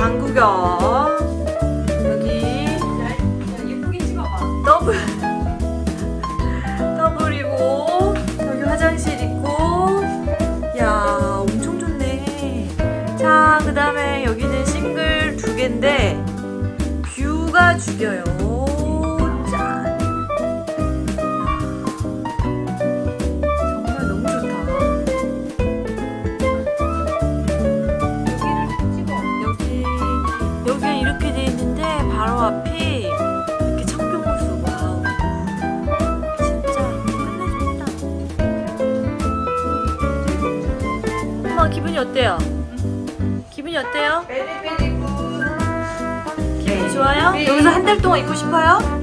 방 구경. 여기 예쁘게 찍어봐. 더블. 더블이고 여기 화장실 있고. 야 엄청 좋네. 자 그 다음에 여기는 싱글 두 개인데 뷰가 죽여요 바로 앞이 이렇게 청평호수 와우 진짜 끝내준다 엄마 기분이 어때요? 기분이 어때요? 기분이 좋아요? 여기서 한 달 동안 있고 싶어요? 한달 동안 입고 싶어요.